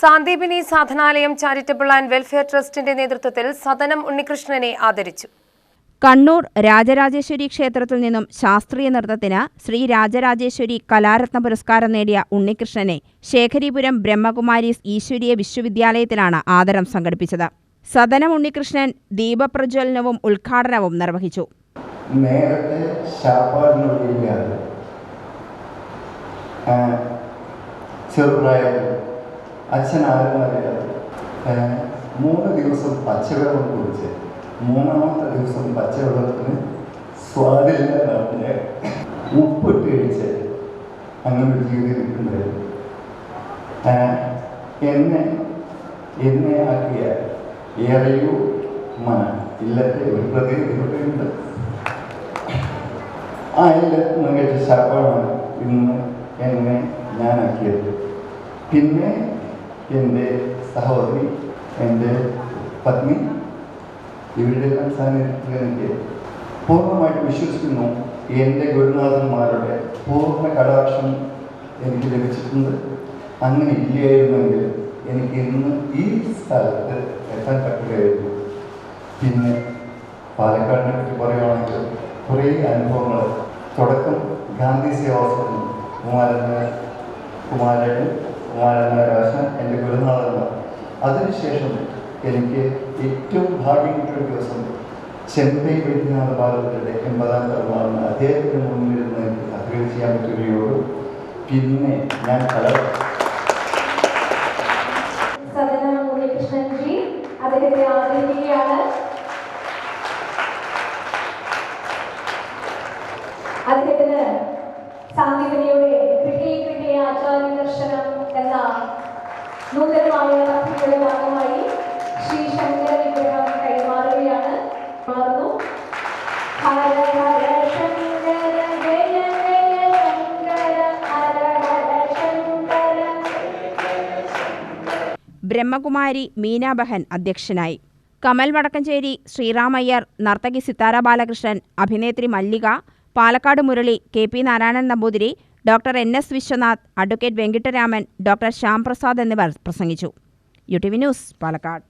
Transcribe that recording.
Sandeepani Sadhanalayam charitable and welfare ട്രസ്റ്റിന്റെ നേതൃത്വത്തിൽ സദനം ഉണ്ണികൃഷ്ണനെ ആദരിച്ചു. കണ്ണൂർ രാജരാജേശ്വരി ക്ഷേത്രത്തിൽ നിന്നും ശാസ്ത്രീയ നൃത്തത്തിന് ശ്രീ രാജരാജേശ്വരി കലാരത്ന പുരസ്കാരം നേടിയ ഉണ്ണികൃഷ്ണനെ ശേഖരിപുരം ബ്രഹ്മകുമാരീസ് ഈശ്വരീയ വിശ്വവിദ്യാലയത്തിലാണ് ആദരം സംഘടിപ്പിച്ചത്. സദനം ഉണ്ണികൃഷ്ണൻ ദീപപ്രജ്വലനവും ഉദ്ഘാടനവും നിർവഹിച്ചു. നേരത്തെ ചെറുപ്രായത്തിൽ അച്ഛൻ ആരും മൂന്ന് ദിവസം പച്ചവെള്ളം കുടിച്ച് മൂന്നാമത്തെ ദിവസം പച്ചവെള്ളത്തിന് സ്വാദില്ല നടന്ന് ഉപ്പിട്ട് കഴിച്ച് അങ്ങനെ ജീവിതം ആ, എന്നെ എന്നെ ആക്കിയ ഏറെയോ മന ഇല്ലത്തെ ഒരു പ്രതിയുണ്ട് ആ ഇല്ലത്ത് മികച്ച ശാപമാണ് ഇന്ന് എന്നെ ഞാനാക്കിയത്. പിന്നെ എന്റെ സഹോദരി എന്റെ പത്നി ഇവരുടെ എല്ലാം സാന്നിധ്യത്തിൽ എനിക്ക് പൂർണമായിട്ട് വിശ്വസിക്കുന്നു എന്റെ ഗുരുനാഥന്മാരുടെ പൂർണ കടാക്ഷം എനിക്ക് ലഭിച്ചിട്ടുണ്ട്. അങ്ങനെ ഇല്ലായിരുന്നെങ്കിൽ എനിക്ക് ഇന്ന് ഈ സ്ഥലത്ത് എത്താൻ പറ്റുകയായിരുന്നു. പിന്നെ പാലക്കാടിനെ പറ്റി പറയുകയാണെങ്കിൽ കുറേ അനുഭവങ്ങൾ തുടക്കം ഗാന്ധി സേവാസനം കുമാരന് കുമാരൻ കുമാരനാരാശൻ എന്റെ ഗുരുനാഥന്മാർ. അതിനുശേഷം എനിക്ക് ഏറ്റവും ഭാഗ്യം കിട്ടിയ ദിവസം ചെമ്പൈ വൈദ്യനാഥ ഭാരതത്തിന്റെ എൺപതാം തലമാണ് അദ്ദേഹത്തിന് മുന്നിലിരുന്ന് എനിക്ക് അഗ്രഹം ചെയ്യാൻ പറ്റുകയുള്ളൂ. പിന്നെ ഞാൻ കല അദ്ദേഹത്തിന് സാന്ദീപനിയുടെ നൂതനമായ പദ്ധതിയുടെ ഭാഗമായി ശ്രീ ശങ്കര വിഗ്രഹം കൈമാറുകയാണ്. മാറുന്നു. ശങ്കര ബ്രഹ്മകുമാരി മീനാബഹൻ അധ്യക്ഷനായി. കമൽ വടക്കഞ്ചേരി ശ്രീറാമയ്യർ നർത്തകി സിത്താര ബാലകൃഷ്ണൻ അഭിനേത്രി Mallika Palakkad Murali K P Narayanan Namboothiri doctor N S Viswanath advocate Venkittaraman doctor Shyamprasad എന്നിവർ പ്രസംഗിച്ചു. U T V news Palakkad.